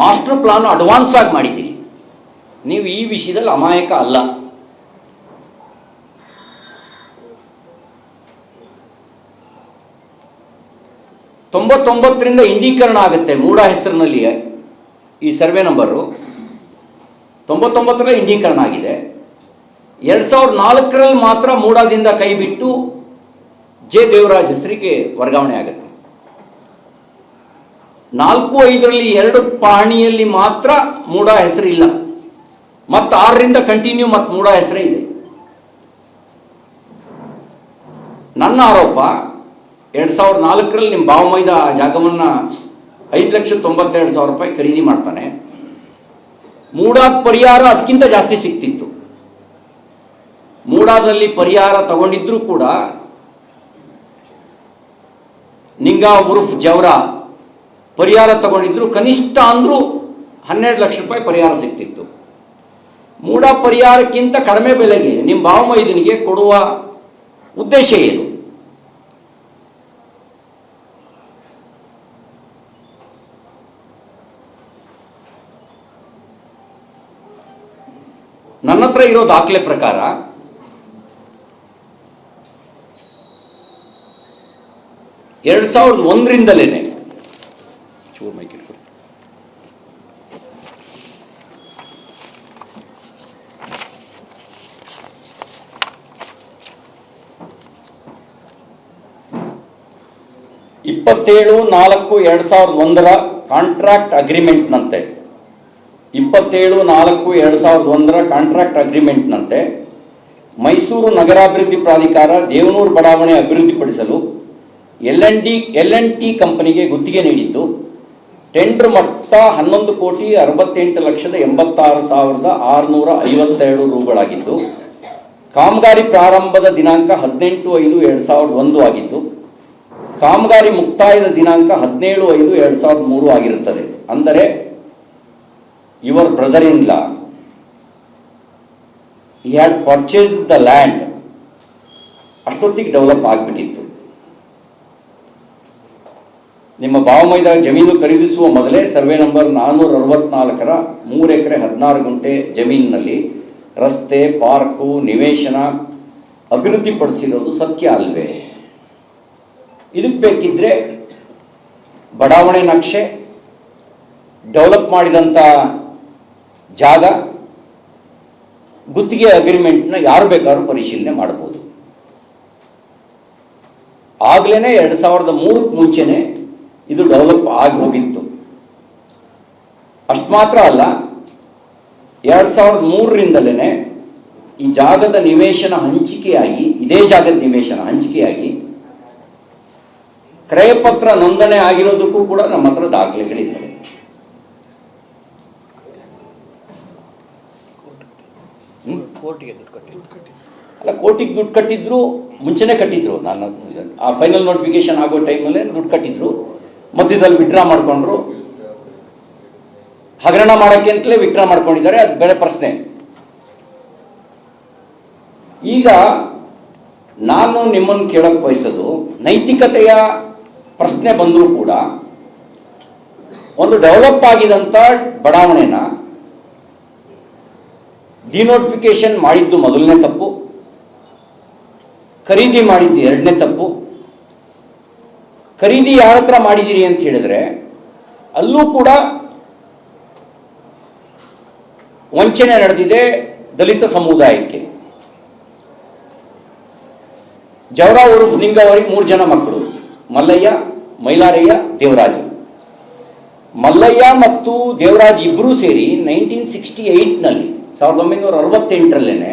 Master plan advance ಆಗಿ ಮಾಡಿದ್ದೀರಿ. ನೀವು ಈ ವಿಷಯದಲ್ಲಿ ಅಮಾಯಕ ಅಲ್ಲ. ತೊಂಬತ್ತೊಂಬತ್ತರಿಂದ ಇಂಡೀಕರಣ ಆಗುತ್ತೆ ಮೂಡ ಹೆಸರಿನಲ್ಲಿ ಈ ಸರ್ವೆ ನಂಬರು. ತೊಂಬತ್ತೊಂಬತ್ತರ ಇಂಡೀಕರಣ ಆಗಿದೆ. ಎರಡು ಸಾವಿರದ ನಾಲ್ಕರಲ್ಲಿ ಮಾತ್ರ ಮೂಡಾದಿಂದ ಕೈ ಬಿಟ್ಟು ಜೆ ದೇವರಾಜ್ ಹೆಸರಿಗೆ ವರ್ಗಾವಣೆ ಆಗುತ್ತೆ. ನಾಲ್ಕು ಐದರಲ್ಲಿ ಎರಡು ಪಾಣಿಯಲ್ಲಿ ಮಾತ್ರ ಮೂಡ ಹೆಸರು ಇಲ್ಲ. ಮತ್ತು ಆರರಿಂದ ಕಂಟಿನ್ಯೂ ಮತ್ತು ಮೂಡ ಹೆಸರೇ ಇದೆ. ನನ್ನ ಆರೋಪ ಎರಡು ಸಾವಿರದ ನಾಲ್ಕರಲ್ಲಿ ನಿಮ್ಮ ಬಾವಮೈದ ಆ ಜಾಗವನ್ನು ಐದು ಲಕ್ಷ ತೊಂಬತ್ತೆರಡು ಸಾವಿರ ರೂಪಾಯಿ ಖರೀದಿ ಮಾಡ್ತಾನೆ. ಮೂಡಾದ ಪರಿಹಾರ ಅದಕ್ಕಿಂತ ಜಾಸ್ತಿ ಸಿಕ್ತಿತ್ತು. ಮೂಡಾದಲ್ಲಿ ಪರಿಹಾರ ತಗೊಂಡಿದ್ರೂ ಕೂಡ ನಿಂಗಾ ಉರುಫ್ ಜವರ ಪರಿಹಾರ ತಗೊಂಡಿದ್ರು, ಕನಿಷ್ಠ ಅಂದರೂ ಹನ್ನೆರಡು ಲಕ್ಷ ರೂಪಾಯಿ ಪರಿಹಾರ ಸಿಕ್ತಿತ್ತು ಮೂಡ ಪರಿಹಾರಕ್ಕಿಂತ ಕಡಿಮೆ ಬೆಲೆಗೆ ನಿಮ್ಮ ಭಾವಮೈದನಿಗೆ ಕೊಡುವ ಉದ್ದೇಶ ಏನು? ನನ್ನ ಹತ್ರ ಇರೋ ದಾಖಲೆ ಪ್ರಕಾರ, ಎರಡು ಸಾವಿರದ ಒಂದರಿಂದಲೇ ಇಪ್ಪತ್ತೇಳು, ನಾಲ್ಕು, ಎರಡು ಸಾವಿರದ ಒಂದರ ಕಾಂಟ್ರಾಕ್ಟ್ ಅಗ್ರಿಮೆಂಟ್ನಂತೆ ಇಪ್ಪತ್ತೇಳು, ನಾಲ್ಕು, ಎರಡು ಸಾವಿರದ ಒಂದರ ಕಾಂಟ್ರಾಕ್ಟ್ ಅಗ್ರಿಮೆಂಟ್ನಂತೆ ಮೈಸೂರು ನಗರಾಭಿವೃದ್ಧಿ ಪ್ರಾಧಿಕಾರ ದೇವನೂರು ಬಡಾವಣೆ ಅಭಿವೃದ್ಧಿಪಡಿಸಲು L N D L N T ಕಂಪನಿಗೆ ಗುತ್ತಿಗೆ ನೀಡಿದ್ದು. ಟೆಂಡರ್ ಮೊತ್ತ ಹನ್ನೊಂದು ಕೋಟಿ ಅರವತ್ತೆಂಟು ಲಕ್ಷದ ಎಂಬತ್ತಾರು ಸಾವಿರದ ಆರುನೂರ ಐವತ್ತೆರಡು ರೂಗಳಾಗಿದ್ದು, ಕಾಮಗಾರಿ ಪ್ರಾರಂಭದ ದಿನಾಂಕ ಹದಿನೆಂಟು ಐದು ಎರಡು ಸಾವಿರದ ಒಂದು ಆಗಿದ್ದು ಕಾಮಗಾರಿ ಮುಕ್ತಾಯದ ದಿನಾಂಕ ಹದಿನೇಳು ಐದು ಎರಡು ಸಾವಿರದ ಮೂರು ಆಗಿರುತ್ತದೆ. ಅಂದರೆ ಯುವರ್ ಬ್ರದರ್ ಇನ್ ಲಾ ಈ ಹ್ಯಾಡ್ ಪರ್ಚೇಸ್ ದ ಲ್ಯಾಂಡ್ ಅಷ್ಟೊತ್ತಿಗೆ ಡೆವಲಪ್ ಆಗಿಬಿಟ್ಟಿತ್ತು. ನಿಮ್ಮ ಭಾವಮೈದ ಜಮೀನು ಖರೀದಿಸುವ ಮೊದಲೇ ಸರ್ವೆ ನಂಬರ್ ನಾನ್ನೂರ ಅರವತ್ನಾಲ್ಕರ ಮೂರು ಎಕರೆ ಹದಿನಾರು ಗಂಟೆ ಜಮೀನಿನಲ್ಲಿ ರಸ್ತೆ, ಪಾರ್ಕು, ನಿವೇಶನ ಅಭಿವೃದ್ಧಿಪಡಿಸಿರೋದು ಸತ್ಯ ಅಲ್ವೇ? ಇದಕ್ಕೆ ಬೇಕಿದ್ರೆ ಬಡಾವಣೆ ನಕ್ಷೆ ಡೆವಲಪ್ ಮಾಡಿದಂಥ ಜಾಗ ಗುತ್ತಿಗೆ ಅಗ್ರಿಮೆಂಟ್ನ ಯಾರು ಬೇಕಾದ್ರೂ ಪರಿಶೀಲನೆ ಮಾಡ್ಬೋದು. ಆಗ್ಲೇ ಎರಡು ಸಾವಿರದ ಮೂರಕ್ಕೆ ಮುಂಚೆನೆ ಇದು ಡೆವಲಪ್ ಆಗಿ ಹೋಗಿತ್ತು. ಅಷ್ಟು ಮಾತ್ರ ಅಲ್ಲ, ಎರಡು ಸಾವಿರದ ಮೂರರಿಂದಲೇ ಈ ಜಾಗದ ನಿವೇಶನ ಹಂಚಿಕೆಯಾಗಿ, ಇದೇ ಜಾಗದ ನಿವೇಶನ ಹಂಚಿಕೆಯಾಗಿ ಕ್ರಯಪತ್ರ ನೋಂದಣಿ ಆಗಿರೋದಕ್ಕೂ ಕೂಡ ನಮ್ಮ ಹತ್ರ ದಾಖಲೆಗಳಿದ್ದಾವೆ ಅಲ್ಲ ಕೋರ್ಟಿಗೆ ದುಡ್ಡು ಅಲ್ಲ ಕೋಟಿಗೆ ದುಡ್ಡು ಕಟ್ಟಿದ್ರು ಮುಂಚೆನೇ ಕಟ್ಟಿದ್ರು. ನಾನು ಆ ಫೈನಲ್ ನೋಟಿಫಿಕೇಶನ್ ಆಗೋ ಟೈಮಲ್ಲೇ ದುಡ್ಡು ಕಟ್ಟಿದ್ರು. ಮಧ್ಯದಲ್ಲಿ ವಿಡ್ರಾ ಮಾಡಿಕೊಂಡ್ರು. ಹಗರಣ ಮಾಡೋಕ್ಕೆ ಅಂತಲೇ ವಿಡ್ರಾ ಮಾಡ್ಕೊಂಡಿದ್ದಾರೆ. ಅದು ಬೇರೆ ಪ್ರಶ್ನೆ. ಈಗ ನಾನು ನಿಮ್ಮನ್ನು ಕೇಳಕ್ಕೆ ಬಯಸೋದು ನೈತಿಕತೆಯ ಪ್ರಶ್ನೆ ಬಂದರೂ ಕೂಡ ಒಂದು ಡೆವಲಪ್ ಆಗಿದಂಥ ಬಡಾವಣೆನ ಡಿನೋಟಿಫಿಕೇಶನ್ ಮಾಡಿದ್ದು ಮೊದಲನೇ ತಪ್ಪು, ಖರೀದಿ ಮಾಡಿದ್ದು ಎರಡನೇ ತಪ್ಪು. ಖರೀದಿ ಯಾರ ಹತ್ರ ಮಾಡಿದ್ದೀರಿ ಅಂತ ಹೇಳಿದ್ರೆ ಅಲ್ಲೂ ಕೂಡ ವಂಚನೆ ನಡೆದಿದೆ ದಲಿತ ಸಮುದಾಯಕ್ಕೆ. ಜವರಾ ಉರುಫ್ ನಿಂಗ ಅವರಿಗೆ ಮೂರು ಜನ ಮಕ್ಕಳು, ಮಲ್ಲಯ್ಯ ಮೈಲಾರಯ್ಯ, ದೇವರಾಜು. ಮಲ್ಲಯ್ಯ ಮತ್ತು ದೇವರಾಜ್ ಇಬ್ಬರೂ ಸೇರಿ ನೈನ್ಟೀನ್ ಸಿಕ್ಸ್ಟಿ ಏಯ್ಟ್ನಲ್ಲಿ ಸಾವಿರದ ಒಂಬೈನೂರ ಅರವತ್ತೆಂಟರಲ್ಲೇ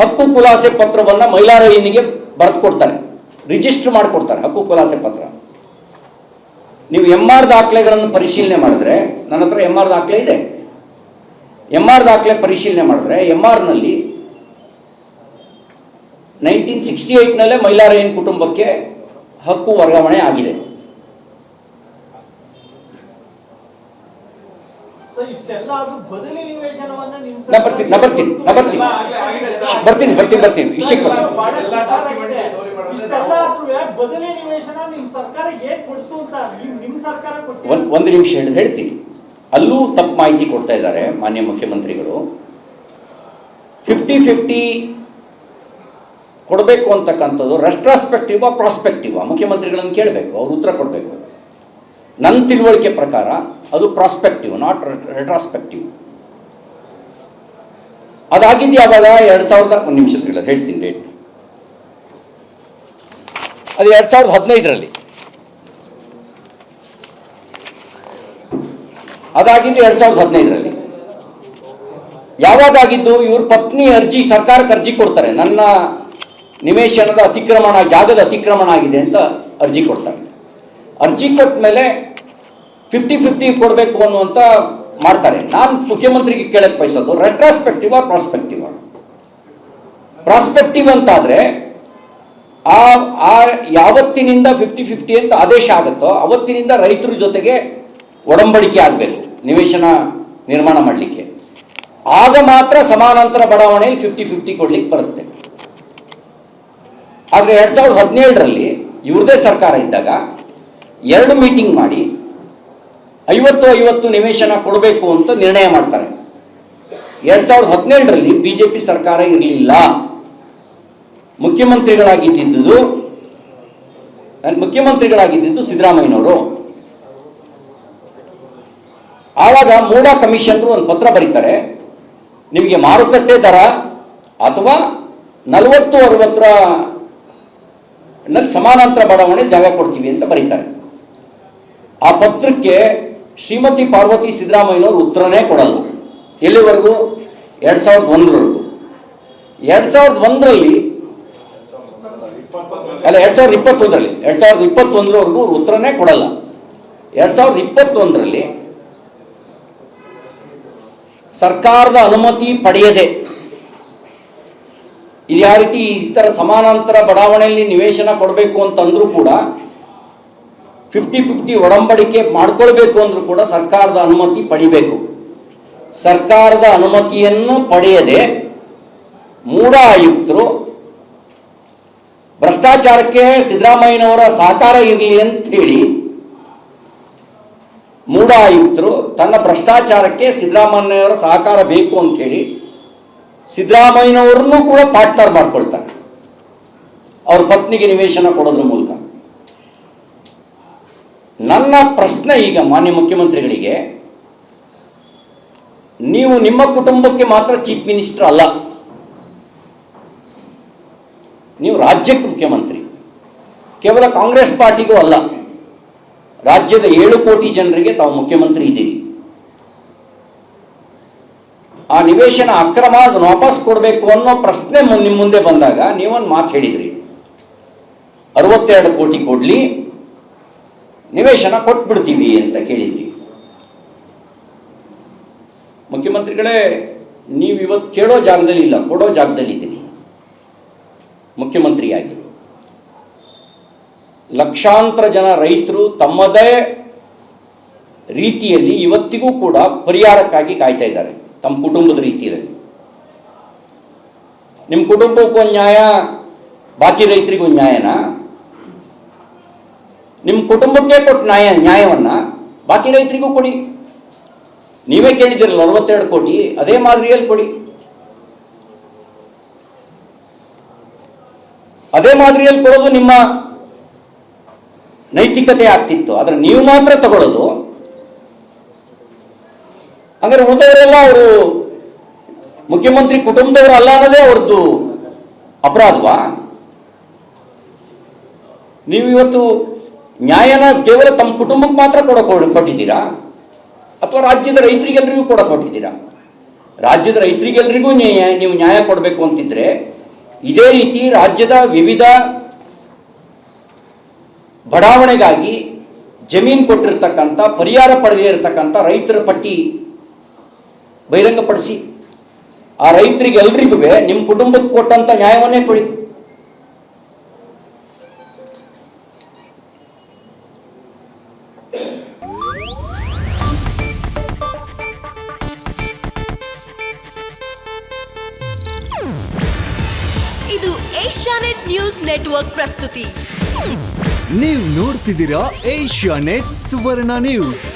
ಹಕ್ಕು ಕುಲಾಸೆ ಪತ್ರವನ್ನು ಮೈಲಾರಯ್ಯನಿಗೆ ಬರೆದು ಕೊಡ್ತಾರೆ ರಿಜಿಸ್ಟರ್ ಮಾಡಿಕೊಡ್ತಾರೆ ಹಕ್ಕು ಕುಲಾಸೆ ಪತ್ರ. ನೀವು ಎಂ ಆರ್ ದಾಖಲೆಗಳನ್ನು ಪರಿಶೀಲನೆ ಮಾಡಿದ್ರೆ, ನನ್ನ ಹತ್ರ ಎಂ ಆರ್ ದಾಖಲೆ ಇದೆ. ಎಂ ಆರ್ ದಾಖಲೆ ಪರಿಶೀಲನೆ ಮಾಡಿದ್ರೆ ಎಂ ಆರ್ನಲ್ಲಿ ನೈನ್ಟೀನ್ ಸಿಕ್ಸ್ಟಿ ಏಯ್ಟ್ನಲ್ಲೇ ಮೈಲಾರಯ್ಯನ ಕುಟುಂಬಕ್ಕೆ ಹಕ್ಕು ವರ್ಗಾವಣೆ ಆಗಿದೆ. ನಾ ಬರ್ತೀನಿ, ನಾ ಬರ್ತೀನಿ, ನಾ ಬರ್ತೀನಿ. ಬರ್ತೀನಿ ಬರ್ತೀನಿ ಬರ್ತೀನಿ. ವಿಷಯಕ್ಕೆ ಬರ್ತೀನಿ. ಒಂದು ನಿಮಿಷ ಹೇಳಿ ಹೇಳ್ತೀನಿ. ಅಲ್ಲೂ ತಪ್ಪು ಮಾಹಿತಿ ಕೊಡ್ತಾ ಇದ್ದಾರೆ ಮಾನ್ಯ ಮುಖ್ಯಮಂತ್ರಿಗಳು. ಫಿಫ್ಟಿ ಫಿಫ್ಟಿ ಕೊಡಬೇಕು ಅಂತಕ್ಕಂಥದ್ದು ರೆಸ್ಟ್ರಾಸ್ಪೆಕ್ಟಿವಾ ಪ್ರಾಸ್ಪೆಕ್ಟಿವಾ ಮುಖ್ಯಮಂತ್ರಿಗಳನ್ನು ಕೇಳಬೇಕು, ಅವ್ರು ಉತ್ತರ ಕೊಡಬೇಕು. ನನ್ನ ತಿಳುವಳಿಕೆ ಪ್ರಕಾರ ಅದು ಪ್ರಾಸ್ಪೆಕ್ಟಿವ್ ನಾಟ್ ರೆಟ್ರಾಸ್ಪೆಕ್ಟಿವ್ ಅದಾಗಿದ್ದು ಯಾವಾಗ ಎರಡು ಸಾವಿರದ, ಒಂದು ನಿಮಿಷ ಹೇಳ್ತೀನಿ ಡೇಟ್ ಅದು ಎರಡು ಸಾವಿರದ ಹದಿನೈದರಲ್ಲಿ. ಅದಾಗಿದ್ದು ಎರಡು ಸಾವಿರದ ಹದಿನೈದರಲ್ಲಿ. ಯಾವಾಗಾಗಿದ್ದು ಇವ್ರ ಪತ್ನಿ ಅರ್ಜಿ, ಸರ್ಕಾರಕ್ಕೆ ಅರ್ಜಿ ಕೊಡ್ತಾರೆ. ನನ್ನ ನಿವೇಶನದ ಅತಿಕ್ರಮಣ, ಜಾಗದ ಅತಿಕ್ರಮಣ ಆಗಿದೆ ಅಂತ ಅರ್ಜಿ ಕೊಡ್ತಾರೆ. ಅರ್ಜಿ ಕೊಟ್ಟ ಮೇಲೆ ಫಿಫ್ಟಿ ಫಿಫ್ಟಿ ಕೊಡಬೇಕು ಅನ್ನುವಂಥ ಮಾಡ್ತಾರೆ. ನಾನು ಮುಖ್ಯಮಂತ್ರಿಗೆ ಕೇಳಕ್ಕೆ ಬಯಸೋದು ರೆಟ್ರಾಸ್ಪೆಕ್ಟಿವ್ ಪ್ರಾಸ್ಪೆಕ್ಟಿವ್ ಪ್ರಾಸ್ಪೆಕ್ಟಿವ್ ಅಂತಾದರೆ, ಆ ಆ ಯಾವತ್ತಿನಿಂದ ಫಿಫ್ಟಿ ಫಿಫ್ಟಿ ಅಂತ ಆದೇಶ ಆಗುತ್ತೋ, ಅವತ್ತಿನಿಂದ ರೈತರ ಜೊತೆಗೆ ಒಡಂಬಡಿಕೆ ಆಗಬೇಕು, ನಿವೇಶನ ನಿರ್ಮಾಣ ಮಾಡಲಿಕ್ಕೆ. ಆಗ ಮಾತ್ರ ಸಮಾನಾಂತರ ಬಡಾವಣೆಯಲ್ಲಿ ಫಿಫ್ಟಿ ಫಿಫ್ಟಿ ಕೊಡ್ಲಿಕ್ಕೆ ಬರುತ್ತೆ. ಆದರೆ ಎರಡು ಸಾವಿರದ ಹದಿನೇಳರಲ್ಲಿ ಇವ್ರದೇ ಸರ್ಕಾರ ಇದ್ದಾಗ ಎರಡು ಮೀಟಿಂಗ್ ಮಾಡಿ ಐವತ್ತು ಐವತ್ತು ನಿವೇಶನ ಕೊಡಬೇಕು ಅಂತ ನಿರ್ಣಯ ಮಾಡ್ತಾರೆ. ಎರಡು ಸಾವಿರದ ಹದಿನೇಳರಲ್ಲಿ ಬಿ ಜೆ ಪಿ ಸರ್ಕಾರ ಇರಲಿಲ್ಲ. ಮುಖ್ಯಮಂತ್ರಿಗಳಾಗಿದ್ದುದು ಮುಖ್ಯಮಂತ್ರಿಗಳಾಗಿದ್ದಿದ್ದು ಸಿದ್ದರಾಮಯ್ಯನವರು. ಆವಾಗ ಮೂಡಾ ಕಮಿಷನರು ಒಂದು ಪತ್ರ ಬರೀತಾರೆ, ನಿಮಗೆ ಮಾರುಕಟ್ಟೆ ದರ ಅಥವಾ ನಲವತ್ತು ಅರವತ್ತರ ನಲ್ಲಿ ಸಮಾನಾಂತರ ಬಡಾವಣೆ ಜಾಗ ಕೊಡ್ತೀವಿ ಅಂತ ಬರೀತಾರೆ. ಆ ಪತ್ರಕ್ಕೆ ಶ್ರೀಮತಿ ಪಾರ್ವತಿ ಸಿದ್ದರಾಮಯ್ಯನವರು ಉತ್ತರನೇ ಕೊಡಲ್ಲ. ಎಲ್ಲಿವರೆಗೂ? ಎರಡು ಸಾವಿರದ ಒಂದರವರೆಗೂ. ಎರಡು ಸಾವಿರದ ಒಂದರಲ್ಲಿ ಅಲ್ಲ, ಎರಡು ಸಾವಿರದ ಇಪ್ಪತ್ತೊಂದರಲ್ಲಿ. ಎರಡು ಸಾವಿರದ ಇಪ್ಪತ್ತೊಂದರವರೆಗೂ ಉತ್ತರನೇ ಕೊಡಲ್ಲ. ಎರಡು ಸಾವಿರದ ಇಪ್ಪತ್ತೊಂದರಲ್ಲಿ ಸರ್ಕಾರದ ಅನುಮತಿ ಪಡೆಯದೆ ಇದು ಯಾವ ರೀತಿ ಥರ ಸಮಾನಾಂತರ ಬಡಾವಣೆಯಲ್ಲಿ ನಿವೇಶನ ಕೊಡಬೇಕು ಅಂತಂದ್ರೂ ಕೂಡ ಫಿಫ್ಟಿ ಫಿಫ್ಟಿ ಒಡಂಬಡಿಕೆ ಮಾಡ್ಕೊಳ್ಬೇಕು ಅಂದ್ರೂ ಕೂಡ ಸರ್ಕಾರದ ಅನುಮತಿ ಪಡಿಬೇಕು. ಸರ್ಕಾರದ ಅನುಮತಿಯನ್ನು ಪಡೆಯದೆ ಮೂಢ ಆಯುಕ್ತರು ಭ್ರಷ್ಟಾಚಾರಕ್ಕೆ ಸಿದ್ದರಾಮಯ್ಯನವರ ಸಹಕಾರ ಇರಲಿ ಅಂತ ಹೇಳಿ ಮೂಢ ಆಯುಕ್ತರು ತನ್ನ ಭ್ರಷ್ಟಾಚಾರಕ್ಕೆ ಸಿದ್ದರಾಮಯ್ಯನವರ ಸಹಕಾರ ಬೇಕು ಅಂತ ಹೇಳಿ ಸಿದ್ದರಾಮಯ್ಯನವ್ರನ್ನೂ ಕೂಡ ಪಾರ್ಟ್ನರ್ ಮಾಡ್ಕೊಳ್ತಾರೆ. ಅವ್ರ ಪತ್ನಿಗೆ ನಿವೇಶನ ಕೊಡೋದ್ರ ಮೂಲಕ. ನನ್ನ ಪ್ರಶ್ನೆ ಈಗ ಮಾನ್ಯ ಮುಖ್ಯಮಂತ್ರಿಗಳಿಗೆ, ನೀವು ನಿಮ್ಮ ಕುಟುಂಬಕ್ಕೆ ಮಾತ್ರ ಚೀಫ್ ಮಿನಿಸ್ಟರ್ ಅಲ್ಲ, ನೀವು ರಾಜ್ಯಕ್ಕೆ ಮುಖ್ಯಮಂತ್ರಿ, ಕೇವಲ ಕಾಂಗ್ರೆಸ್ ಪಾರ್ಟಿಗೂ ಅಲ್ಲ, ರಾಜ್ಯದ ಏಳು ಕೋಟಿ ಜನರಿಗೆ ತಾವು ಮುಖ್ಯಮಂತ್ರಿ ಇದ್ದೀರಿ. ಆ ನಿವೇಶನ ಅಕ್ರಮ ಅದನ್ನು ವಾಪಸ್ ಕೊಡಬೇಕು ಅನ್ನೋ ಪ್ರಶ್ನೆ ನಿಮ್ಮ ಮುಂದೆ ಬಂದಾಗ ನೀವೊಂದು ಮಾತು ಹೇಳಿದ್ರಿ. ಅರವತ್ತೆರಡು ಕೋಟಿ ಕೊಡ್ಲಿ, ನಿವೇಶನ ಕೊಟ್ಬಿಡ್ತೀವಿ ಅಂತ ಕೇಳಿದ್ರಿ. ಮುಖ್ಯಮಂತ್ರಿಗಳೇ, ನೀವು ಇವತ್ತು ಕೇಳೋ ಜಾಗದಲ್ಲಿ ಇಲ್ಲ, ಕೊಡೋ ಜಾಗದಲ್ಲಿ ಇದ್ದೀರಿ ಮುಖ್ಯಮಂತ್ರಿಯಾಗಿ. ಲಕ್ಷಾಂತರ ಜನ ರೈತರು ತಮ್ಮದೇ ರೀತಿಯಲ್ಲಿ ಇವತ್ತಿಗೂ ಕೂಡ ಪರಿಹಾರಕ್ಕಾಗಿ ಕಾಯ್ತಾ ಇದ್ದಾರೆ. ತಮ್ಮ ಕುಟುಂಬದ ರೀತಿಯಲ್ಲಿ. ನಿಮ್ಮ ಕುಟುಂಬಕ್ಕೂ ನ್ಯಾಯ, ಬಾಕಿ ರೈತರಿಗೂ ನ್ಯಾಯನಾ? ನಿಮ್ಮ ಕುಟುಂಬಕ್ಕೆ ಕೊಟ್ಟು ನ್ಯಾಯ, ನ್ಯಾಯವನ್ನ ಬಾಕಿ ರೈತರಿಗೂ ಕೊಡಿ. ನೀವೇ ಕೇಳಿದಿರಲ್ಲ ನಲವತ್ತೆರಡು ಕೋಟಿ, ಅದೇ ಮಾದರಿಯಲ್ಲಿ ಕೊಡಿ. ಅದೇ ಮಾದರಿಯಲ್ಲಿ ಕೊಡೋದು ನಿಮ್ಮ ನೈತಿಕತೆ ಆಗ್ತಿತ್ತು, ಆದರೆ ನೀವು ಮಾತ್ರ ತಗೊಳ್ಳೋದು ಹಂಗಾರೆ ಉಳಿದವರೆಲ್ಲ ಅವರು ಮುಖ್ಯಮಂತ್ರಿ ಕುಟುಂಬದವರು ಅಲ್ಲ ಅನ್ನೋದೇ ಅವ್ರದ್ದು ಅಪರಾಧವಾ? ನೀವು ಇವತ್ತು ನ್ಯಾಯನ ಕೇವಲ ತಮ್ಮ ಕುಟುಂಬಕ್ಕೆ ಮಾತ್ರ ಕೊಡ ಕೊಟ್ಟಿದ್ದೀರಾ? ಅಥವಾ ರಾಜ್ಯದ ರೈತರಿಗೆಲ್ಲರಿಗೂ ಕೂಡ ಕೊಟ್ಟಿದ್ದೀರಾ? ರಾಜ್ಯದ ರೈತರಿಗೆಲ್ಲರಿಗೂ ನೀವು ನ್ಯಾಯ ಕೊಡಬೇಕು ಅಂತಿದ್ರೆ ಇದೇ ರೀತಿ ರಾಜ್ಯದ ವಿವಿಧ ಬಡಾವಣೆಗಾಗಿ ಜಮೀನು ಕೊಟ್ಟಿರ್ತಕ್ಕಂಥ, ಪರಿಹಾರ ಪಡೆದೇ ಇರತಕ್ಕಂಥ ರೈತರ ಪಟ್ಟಿ ಬಹಿರಂಗಪಡಿಸಿ ಆ ರೈತರಿಗೆ ಎಲ್ರಿಗೂ ನಿಮ್ಮ ಕುಟುಂಬಕ್ಕೆ ಕೊಟ್ಟಂತ ನ್ಯಾಯವನ್ನೇ ಕೊಡಿ. ಇದು ಏಷ್ಯಾನೆಟ್ ನ್ಯೂಸ್ ನೆಟ್ವರ್ಕ್ ಪ್ರಸ್ತುತಿ. ನೀವು ನೋಡ್ತಿದ್ದೀರಾ ಏಷ್ಯಾ ನೆಟ್ ಸುವರ್ಣ ನ್ಯೂಸ್.